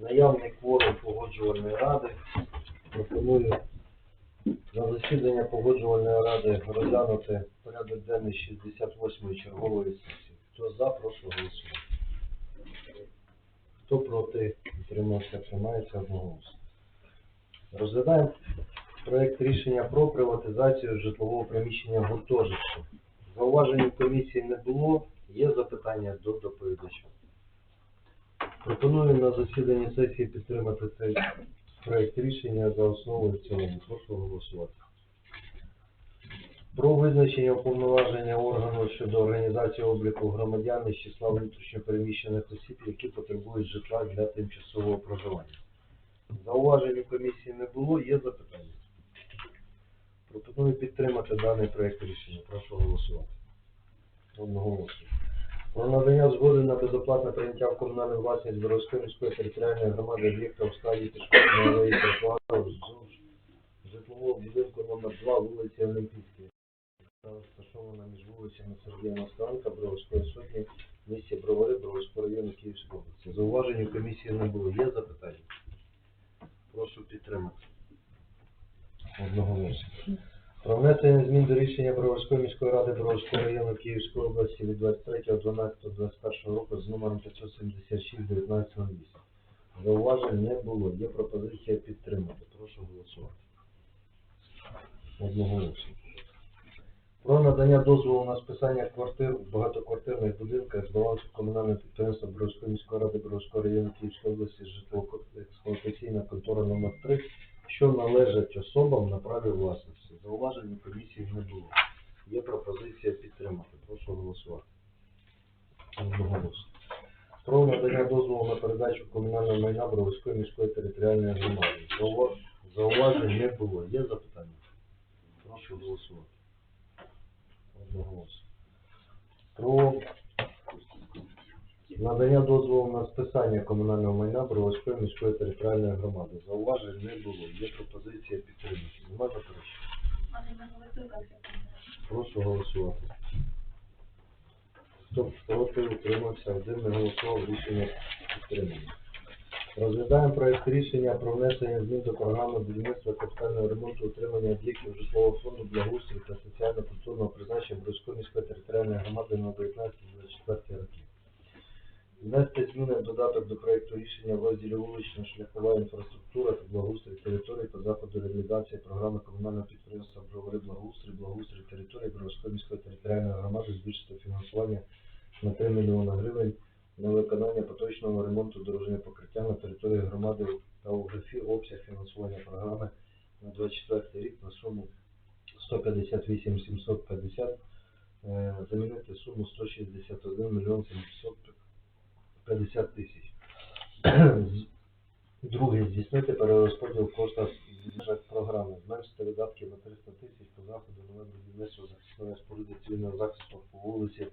Наявний кворум погоджувальної ради. Пропоную на засідання погоджувальної ради розглянути порядок денний 68-ї чергової сесії. Хто за, прошу голосувати. Хто проти, утримався, приймається одноголосно. Розглядаємо проект рішення про приватизацію житлового приміщення гуртожитку. Зауважень комісії не було. Є запитання до доповідача. Пропоную на засіданні сесії підтримати цей проект рішення за основу і в цілому. Прошу голосувати. Про визначення уповноваження органу щодо організації обліку громадян із числа внутрішньопереміщених осіб, які потребують житла для тимчасового проживання. Зауважень у комісії не було, є запитання. Пропоную підтримати даний проект рішення. Прошу голосувати. Одноголосно. Про надання згоди на безоплатне прийняття в комунальну власність Боровської міської територіальної громади об'єкта у складі пішохідної алеї вздовж житлового будинку номер 2 вулиці Олімпійській, яка розташована між вулицями Сергія Москаленка, Бровської сотні, в місті Бровари, Бровського району Київської області. Зауважень у комісії не було. Є запитання? Прошу підтримати. Одноголосно. Про внесення змін до рішення Броварської міської ради Броварського району Київської області від 23.12.21 року з номером 576 1908. Зауважень не було. Є пропозиція підтримати. Прошу голосувати. Одноголосно. Про надання дозволу на списання квартир в багатоквартирних будинках з балансу комунального підприємства міської ради Броварського району Київської області житлово-експлуатаційна контора номер 3 що належать особам на праві власності. Зауважень комісії не було. Є пропозиція підтримати. Прошу голосувати. Одноголосно. Про надання дозволу на передачу комунального майна Бровської міської територіальної громади. Заува- Зауважень не було. Є запитання? Прошу голосувати. Одноголосно. Про Надання дозволу на списання комунального майна Броварської міської територіальної громади. Зауважень не було. Є пропозиція підтримати. Нема заперечень? Прошу голосувати. Хто проти утримався, один не голосував, рішення підтримано. Розглядаємо проект рішення про внесення змін до програми будівництва капітального ремонту утримання об'єктів житлового фонду благоустрою та соціально-культурного призначення Бровської міської територіальної громади на 19-24 роки. Внести зміни в проекту рішення в розділі вулична шляхова інфраструктура та благоустрій території та заходу реалізації програми комунального підприємства Бровари благоустрій, благоустрій території Броварської міської територіальної громади збільшити фінансування на 3 мільйони гривень на виконання поточного ремонту дорожнього покриття на території громади та у графі обсяг фінансування програми на 24 рік на суму 158 750 е, замінити суму 161 мільйон 750 тисяч. Друге, здійснити перерозподіл коштів в програми, зменшити видатки на 300 тисяч по заходу нове будівництво захисної споруди цивільного захисту по вулиці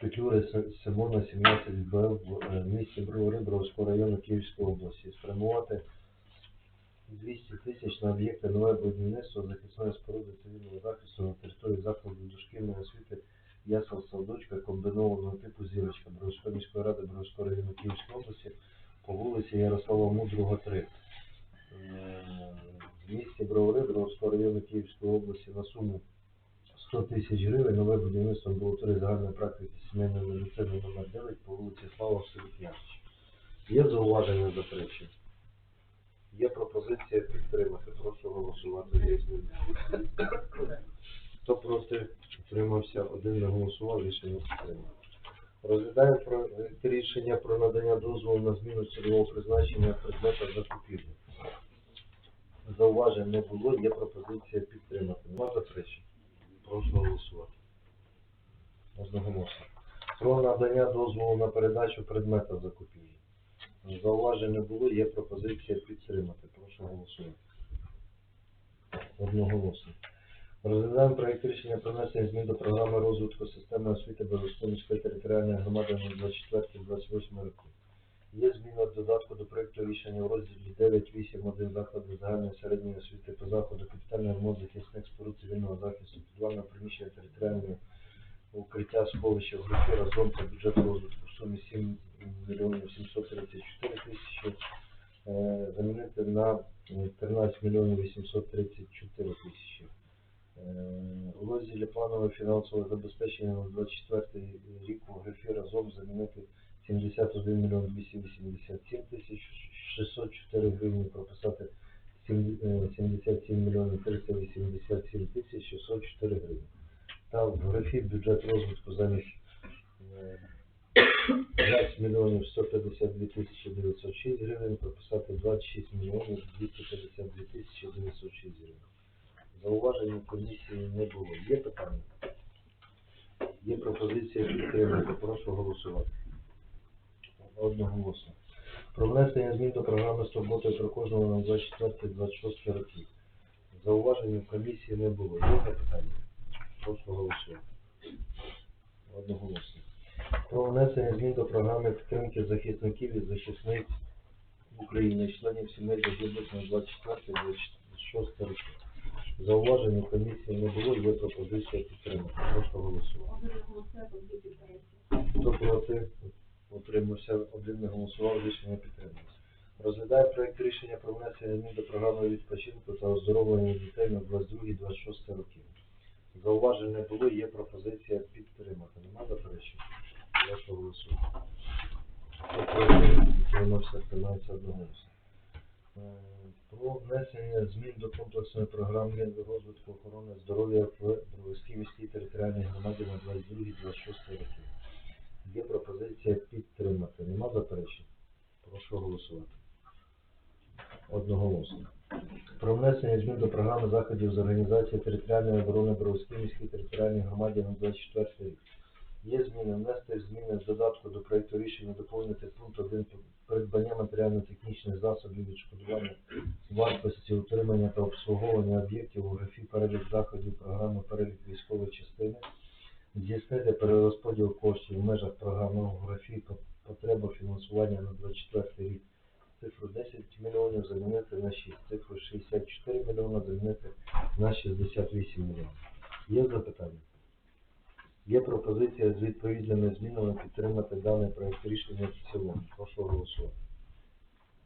Петлюри Симона, 17 БФ в е, місті Бровари Бровського району Київської області. Спрямувати 200 тисяч на об'єкти нове будівництво захисної споруди цивільного захисту на території закладу дошкільної освіти Ясел Садочка комбінованого типу зірочка Бровської міської ради Бровського району Київської області по вулиці Ярослава Мудрого 3. Е, В місті Бровари Бровського району Київської області на суму 100 тисяч гривень нове будівництво амбулаторії загальної практики сімейної медицини номер 9 по вулиці Слава в. Є зауваження заперечення? Є пропозиція підтримати. Прошу голосувати за зміни. Хто проти утримався, один не голосував, рішення підтримано. Розглядаємо рішення про надання дозволу на зміну цільового призначення предмета закупівлі. Зауважень не було, є пропозиція підтримати. Нема заперечень? Прошу голосувати. Одноголосно. Про надання дозволу на передачу предмета закупівлі. Зауважень не було, є пропозиція підтримати. Прошу голосувати. Одноголосно. Розглядаємо проєкт рішення про внесення змін до програми розвитку системи освіти Березької територіальної громади на 24-28 роки. Є зміна в додатку до проєкту рішення у розділі 9.8.1 заклади загальної середньої освіти по заходу капітальний ремонт захисних споруд цивільного захисту, підвального приміщення територіального укриття сховища в групі разом та бюджету розвитку в сумі 7 мільйонів 734 тисячі е, замінити на е, 13 мільйонів 834 тисячі. Е, У розділі планове фінансове забезпечення на 24 рік у графі разом замінити 71 мільйон 287 тисяч 604 гривні, прописати е, 77 мільйонів 387 тисяч 604 гривні. Та в графі бюджет розвитку замість е, 20 мільйонів 152 тисячі 906 гривень, прописати 26 мільйонів 252 тисячі 906 гривень. Зауважень у комісії не було. Є питання? Є пропозиція підтримати. Прошу голосувати. Одноголосно. Про внесення змін до програми з турботою про кожного на 24-26 років. Зауважень у комісії не було. Є запитання? Прошу голосувати. Одноголосно. Про внесення змін до програми підтримки захисників і захисниць України, членів сімей загиблих на 24-26 років. Зауважень у комісії не було, є пропозиція підтримати. Прошу голосувати. Хто проти? Утримався, один не голосував, рішення підтримано. Розглядає проект рішення про внесення змін до програми відпочинку та оздоровлення дітей на 22-26 років. Зауважень не було, є пропозиція підтримати. Нема заперечень? Прошу голосувати. Хто проти? Утримався, одноголосно. Про внесення змін до комплексної програми розвитку охорони здоров'я в Броварській міській територіальній громаді на 22-26 роки. Є пропозиція підтримати. Нема заперечень? Прошу голосувати. Одноголосно. Про внесення змін до програми заходів з організації територіальної оборони Броварській міській територіальній громаді на 24 рік. Є зміни, внести зміни з додатку до проекту рішення доповнити пункт 1 придбання матеріально-технічних засобів відшкодування вартості утримання та обслуговування об'єктів у графі перелік заходів програми перелік військової частини, здійснити перерозподіл коштів в межах програми у графі по- потреба фінансування на 24 рік цифру 10 мільйонів замінити на 6, цифру 64 мільйона замінити на 68 мільйонів. Є запитання? Є пропозиція з відповідними змінами підтримати даний проект рішення в цілому. Прошу голосувати.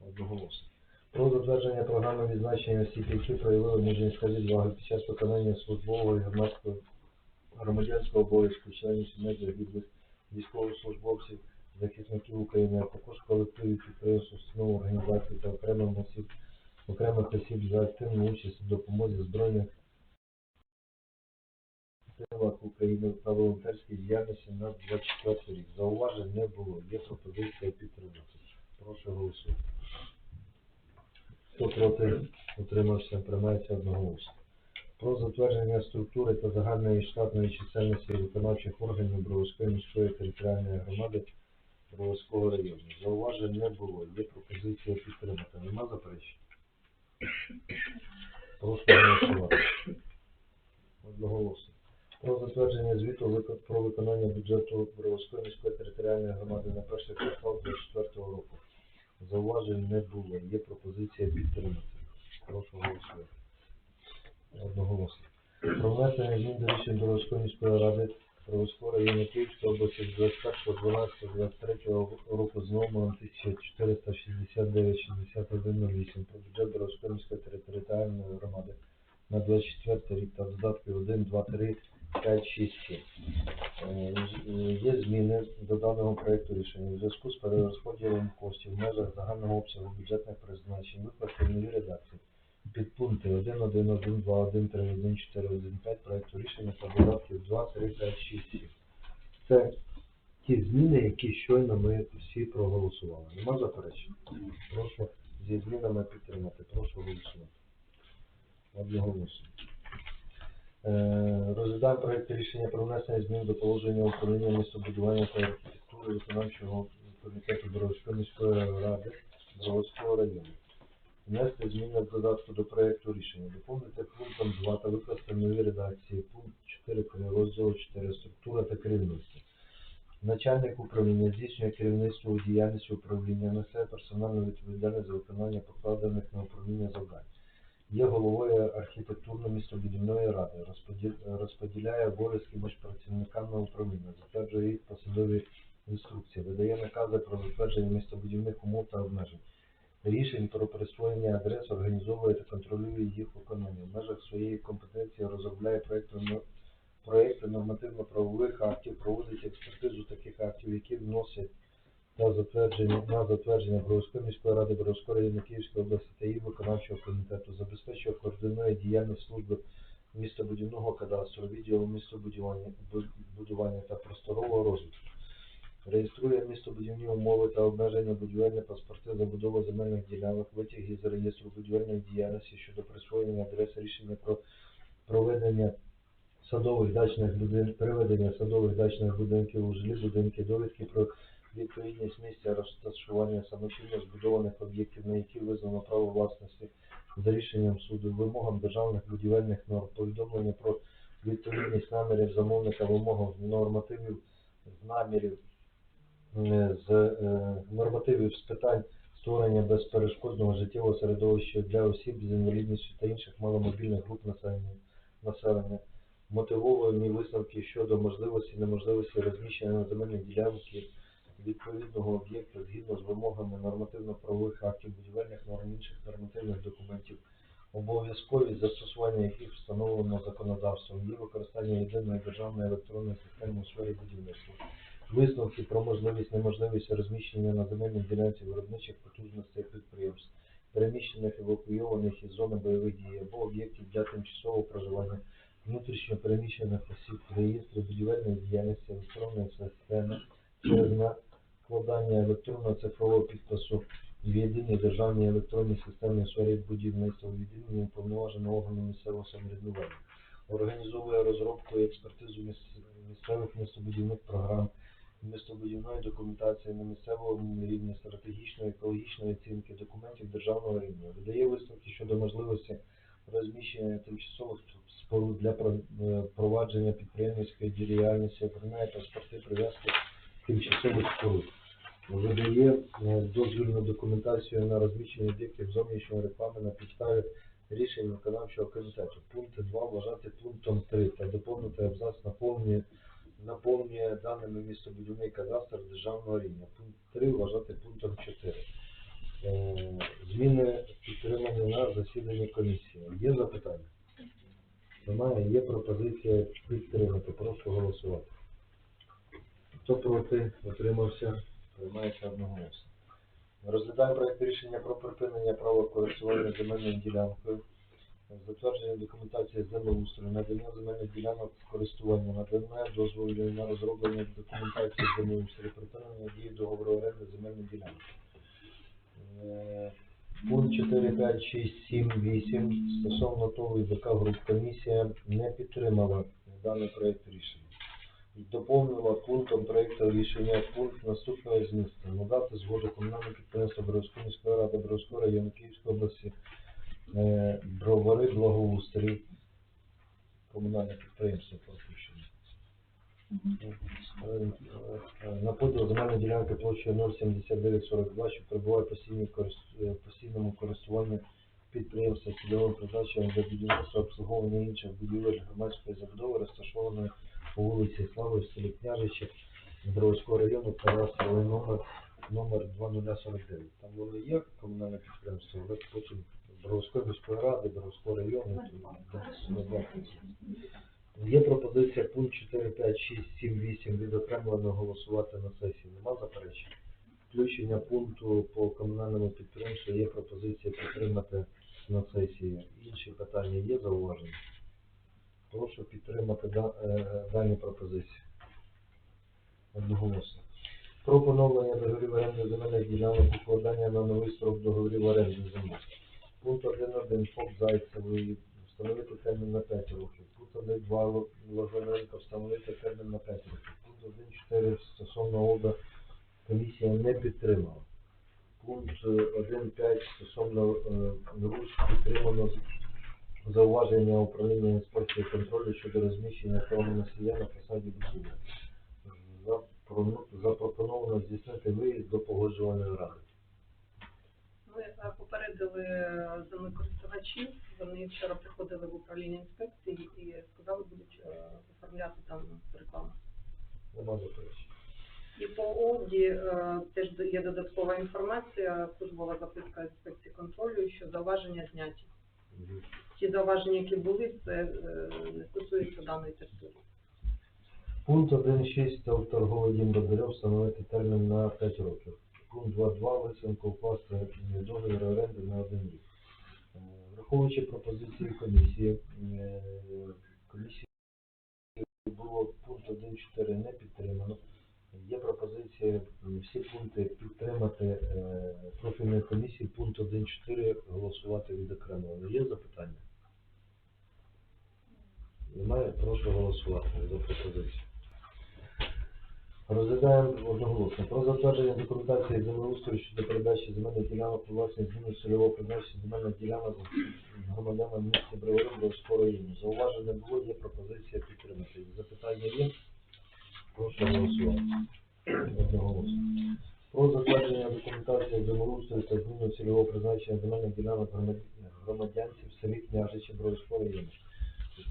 Одноголосно. Про затвердження програми відзначення осіб, які проявили мужницьку відвагу під час виконання службового і громадського громадянського обов'язку членів сімей загиблих військовослужбовців, захисників України, а також колективів підприємств, установ, організацій та окремих осіб, окремих осіб за активну участь у допомозі збройних силах України та волонтерській діяльності на 24 рік. Зауважень не було. Є пропозиція підтримати. Прошу голосувати. Хто проти утримався, приймається одноголосно. Про затвердження структури та загальної штатної чисельності виконавчих органів Броварської міської територіальної громади Броварського району. Зауважень не було. Є пропозиція підтримати. Нема заперечень? Прошу голосувати. Одноголосно. Про затвердження звіту про виконання бюджету Броварської міської територіальної громади на перший квартал 2024 року. Зауважень не було. Є пропозиція підтримати. Прошу голосувати. Одноголосно. Про внесення змін до рішень Броварської міської ради Броварського району Київської області з 21.12.23 року з номером 1469-6108 про бюджет Броварської міської територіальної громади на 24 рік та додатки 1, 2, 3, 5, 6, 7. Е, Є зміни до даного проекту рішення у зв'язку з перерозподілом коштів в межах загального обсягу бюджетних призначень викласти в новій редакції. Підпункти 1, 1, 1, 2, 1, 3, 1, 4, 1, 5 проекту рішення та додатків 2, 3, 5, 6, 7. Це ті зміни, які щойно ми всі проголосували. Нема заперечень? Прошу зі змінами підтримати. Прошу голосувати. Одноголосно. Е, Розглядаємо проект рішення про внесення змін до положення управління містобудування та архітектури виконавчого комітету Бровської міської ради Бровського району. Внести зміни в додатку до проекту рішення. Доповнити пунктом 2 та викласти в новій редакції. Пункт 4 розділу 4 структура та керівництво. Начальник управління здійснює керівництво у діяльності управління, несе персональну відповідальність за виконання покладених на управління завдань. Є головою архітектурно-містобудівної ради, розподіл- розподіляє обов'язки між працівниками управління, затверджує їх посадові інструкції, видає накази про затвердження містобудівних умов та обмежень. Рішень про присвоєння адрес організовує та контролює їх виконання. В межах своєї компетенції розробляє проекти, но- проекти нормативно-правових актів, проводить експертизу таких актів, які вносять та затвердження на затвердження Бровської міської ради Бровської району Київської області та її виконавчого комітету, забезпечує координує діяльність служби містобудівного кадастру, відділу містобудування будування та просторового розвитку. Реєструє містобудівні умови та обмеження будівельні паспорти забудови земельних ділянок, витяги з реєстру будівельної діяльності щодо присвоєння адреси рішення про проведення садових дачних будинків, переведення садових дачних будинків у жилі будинки, довідки про відповідність місця розташування самостійно збудованих об'єктів, на які визнано право власності за рішенням суду, вимогам державних будівельних норм, повідомлення про відповідність намірів замовника вимогам нормативів з намірів з е, нормативів з питань створення безперешкодного життєвого середовища для осіб з інвалідністю та інших маломобільних груп населення, населення. Мотивовані висновки щодо можливості неможливості розміщення на земельній ділянці відповідного об'єкта згідно з вимогами нормативно-правових актів, будівельних норм інших нормативних документів, обов'язковість застосування яких встановлено законодавством, її використання єдиної державної електронної системи у сфері будівництва, висновки про можливість неможливість розміщення на земельній ділянці виробничих потужностей підприємств, переміщених евакуйованих із зони бойових дій або об'єктів для тимчасового проживання внутрішньо переміщених осіб, реєстрі будівельної діяльності електронної системи через накладання електронного цифрового підпису в єдиній державній електронній системі у сфері будівництва в єдиному уповноваженому органу місцевого самоврядування. Організовує розробку і експертизу міс- місцевих містобудівних програм, містобудівної документації на місцевому рівні, стратегічної екологічної оцінки, документів державного рівня, видає висновки щодо можливості розміщення тимчасових споруд для е, провадження підприємницької діяльності, оформляє паспорти прив'язки тимчасових споруд. Видає е, дозвільну документацію на розміщення об'єктів зовнішньої реклами на підставі рішень виконавчого комітету. Пункт 2 вважати пунктом 3 та доповнити абзац наповнює, наповнює даними містобудівний кадастр державного рівня. Пункт 3 вважати пунктом 4. Е, Зміни підтримані на засіданні комісії. Є запитання? Немає, є пропозиція підтримати. Прошу голосувати. Хто проти, утримався, приймається одноголосно. Розглядаємо проект рішення про припинення права користування земельною ділянкою, затвердження документації землеустрою, надання земельних ділянок користування, надання дозволів на розроблення документації землеустрою, припинення дії договору оренди земельної ділянки. Е, Пункт 4, 5, 6, 7, 8 стосовно того ІБК груп комісія не підтримала даний проект рішення. Доповнила пунктом проекту рішення пункт наступного змісту. Надати згоду комунального підприємства Бровської міської ради Бровського району Київської області е, Бровари Благоустрій. Комунальне підприємство пропущено. Е, На поділ земельної ділянки площею 07942, що перебуває в е, постійному користуванні підприємства цільовим призначенням для будівництва обслуговування інших будівель громадської забудови, розташованої по вулиці Слави в селі Княжичі Бровського району, кадастровий номер номер 2049. Там воно є комунальне підприємство, але потім Бровської міської ради, Бровського району. Є пропозиція пункт 4, 5, 6, 7, 8 відокремлено голосувати на сесії. Нема заперечень? Включення пункту по комунальному підприємству є пропозиція підтримати на сесії. Інші питання є зауваження? Прошу підтримати е, дані пропозиції. Одноголосно. Про поновлення договорів оренди земельних ділянок, укладання на новий строк договорів оренди землі. Пункт 1.1 ФОП Зайцевої встановити термін на 5 років. Пункт 1.2 Ложененко встановити термін на 5 років. Пункт 1.4 стосовно ОБА комісія не підтримала. Пункт е, 1.5 стосовно е, РУС підтримано зауваження управління інспекції контролю щодо розміщення правоносія на фасаді будівлі. Запропоновано здійснити виїзд до погоджувальної ради. Ми е, попередили е, землекористувачів, вони вчора приходили в управління інспекції і сказали, будуть е, оформляти там рекламу. Нема заперечень. І по ОВДі теж є додаткова інформація, службова записка інспекції контролю, що зауваження зняті. Ті зауваження, які були, це е, не стосується даної території. Пункт 1.6 торговий дім Бондарьов встановити термін на 5 років. Пункт 2.2 висновку вкласти договір оренди на один рік. Е, Враховуючи пропозиції комісії, е, комісії було пункт 1.4 не підтримано. Є пропозиція всі пункти підтримати е, профільної комісії, пункт 1.4 голосувати відокремлено. Є запитання? Немає? Прошу голосувати за пропозицію. Розглядаємо одноголосно. Про затвердження документації землеустрою щодо передачі земельних ділянок у власність зміни цільового призначення земельних ділянок громадянам міста Бровари Бровського району. Зауважень не було, є пропозиція підтримати. Запитання є? Прошу голосувати. Одноголосно. Про затвердження документації землеустрою та зміну цільового призначення земельних ділянок громадянців в селі Княжичі Бровського району.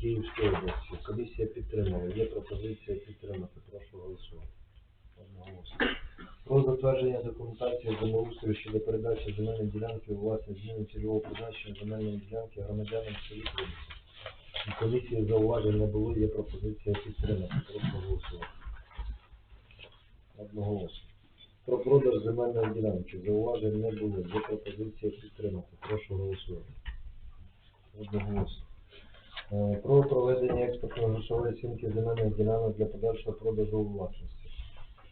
Київської області. Комісія підтримала. Є пропозиція підтримати. Прошу голосувати. Одноголосно. Про затвердження документації землеустрою щодо передачі земельної ділянки у власність зміни цільового призначення земельної ділянки громадянам в селі. Комісії зауважень не було, є пропозиція підтримати. Прошу голосувати. Одноголосно. Про продаж земельної ділянки зауважень не було, є пропозиція підтримати. Прошу голосувати. Одноголосно. Е, Про проведення експортно-грошової оцінки земельних ділянок для подальшого продажу у власності.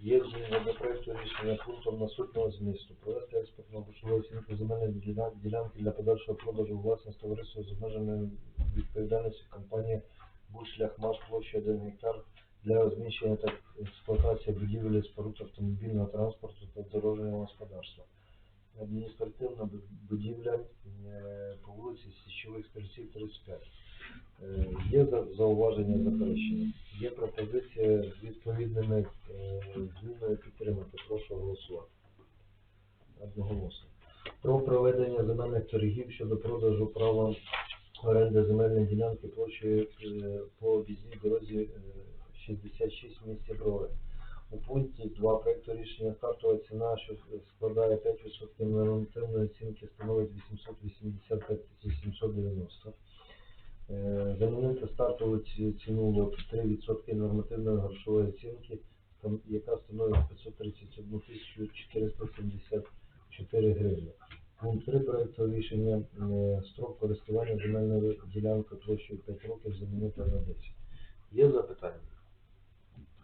Є зміни до проекту рішення пунктом наступного змісту. Провести експортно-грошову оцінку земельних ділянки для подальшого продажу у власність товариства з обмеженою відповідальністю компанії Будшляхмаш площі 1 гектар для розміщення та експлуатації будівель споруд автомобільного транспорту та дорожнього господарства. Адміністративна будівля е, по вулиці Січових Стрільців 35. Е, Є за- зауваження заперечення. Є пропозиція з відповідними е, змінами підтримати. Прошу голосувати. Одноголосно. Про проведення земельних торгів щодо продажу права оренди земельної ділянки площею е, по об'їзній дорозі е, 66 в Брови. У пункті 2 проекту рішення стартова ціна, що складає 5% нормативної оцінки, становить 885 790. Е, Замінити стартову ціну в 3% нормативної грошової оцінки, яка становить 531 474 гривні. Пункт 3 проекту рішення е, строк користування земельною ділянкою площею 5 років замінити на 10. Є запитання?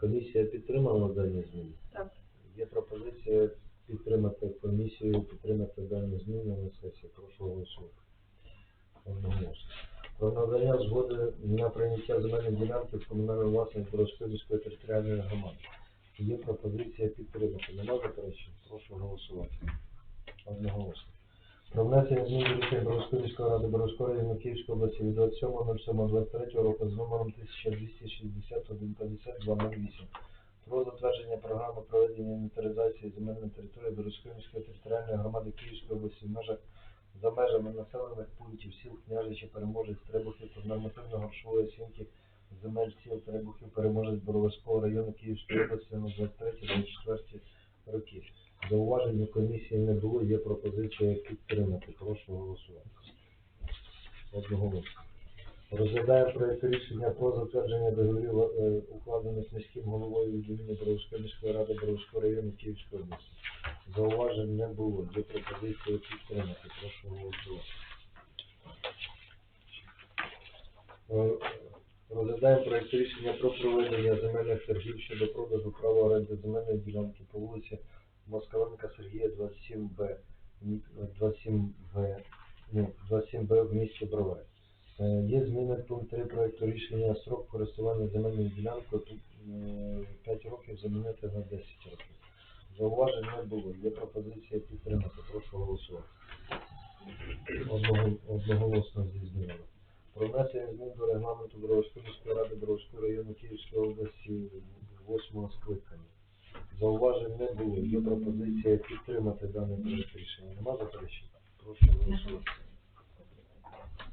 Комісія підтримала дані зміни? Так. Є пропозиція підтримати комісію, підтримати дані зміни на сесії. Прошу голосувати. Про надання згоди на прийняття земельної ділянки в комунальну власність Боровської територіальної громади. Є пропозиція підтримати. Нема заперечень? Прошу голосувати. Одноголосно. Про внесення змін до рішення Боровської ради Боровської району Київської області від 27.07.23 року з номером 1260-15208 про затвердження програми проведення інвентаризації земельної території Боровської територіальної громади Київської області в межах за межами населених пунктів сіл Княжичі, Переможець, Требухів нормативно-грошової оцінки земель сіл Требухів, Переможець, Боровського району Київської області на 23-24 роки. Зауважень комісії не було, є пропозиція підтримати. Прошу голосувати. Одноголосно. Розглядаємо проєкт рішення про затвердження договорів, е, укладених міським головою відділення Боровської міської ради Боровського району Київської області. Зауважень не було. Є пропозиція підтримати. Прошу голосувати. Е, Розглядаємо проєкт рішення про проведення земельних торгів щодо продажу права оренди земельної ділянки по вулиці Москаленка Сергія 27Б, 27В, ні, 27Б в місті Бровари. Е, Є зміни пункт 3 проекту рішення строк користування земельною ділянкою тут 5 років замінити на 10 років. Зауважень не було. Є пропозиція підтримати. Прошу голосувати. Одноголосно зі змінами. Про внесення змін до регламенту Боровської міської ради Боровського району Київської області 8 скликання. Зауважень не було. Є пропозиція підтримати дане проект рішення. Нема заперечень? Прошу голосувати.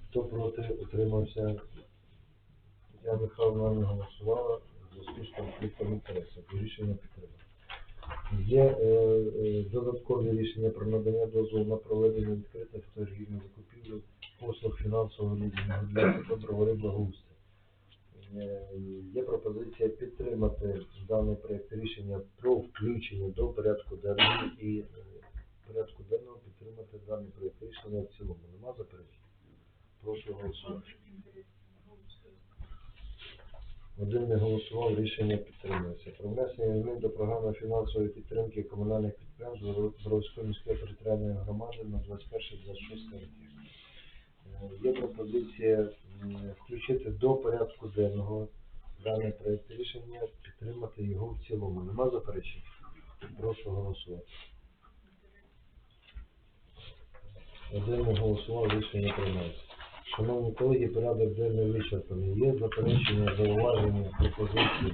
Хто проти, утримався? Я Михайловна не голосувала в зв'язку з конфліктом. Рішення підтримано. Є е, е, додаткові рішення про надання дозволу на проведення відкритих торгівельних закупівель послуг фінансового лізингу для контролю благоустрою. Е, Є пропозиція підтримати даний проект рішення про включення до порядку денного і е, порядку денного підтримати даний проект рішення в цілому. Нема заперечень? Прошу голосувати. Один не голосував, рішення підтримується. Про внесення змін до програми фінансової підтримки комунальних підприємств Боровської міської територіальної громади на 21-26 роки. Є пропозиція включити до порядку денного даний проект рішення, підтримати його в цілому. Нема заперечень? Прошу голосувати. Один голосував, рішення приймається. Шановні колеги, порядок денний вичерпаний. Є заперечення, зауваження, пропозиції?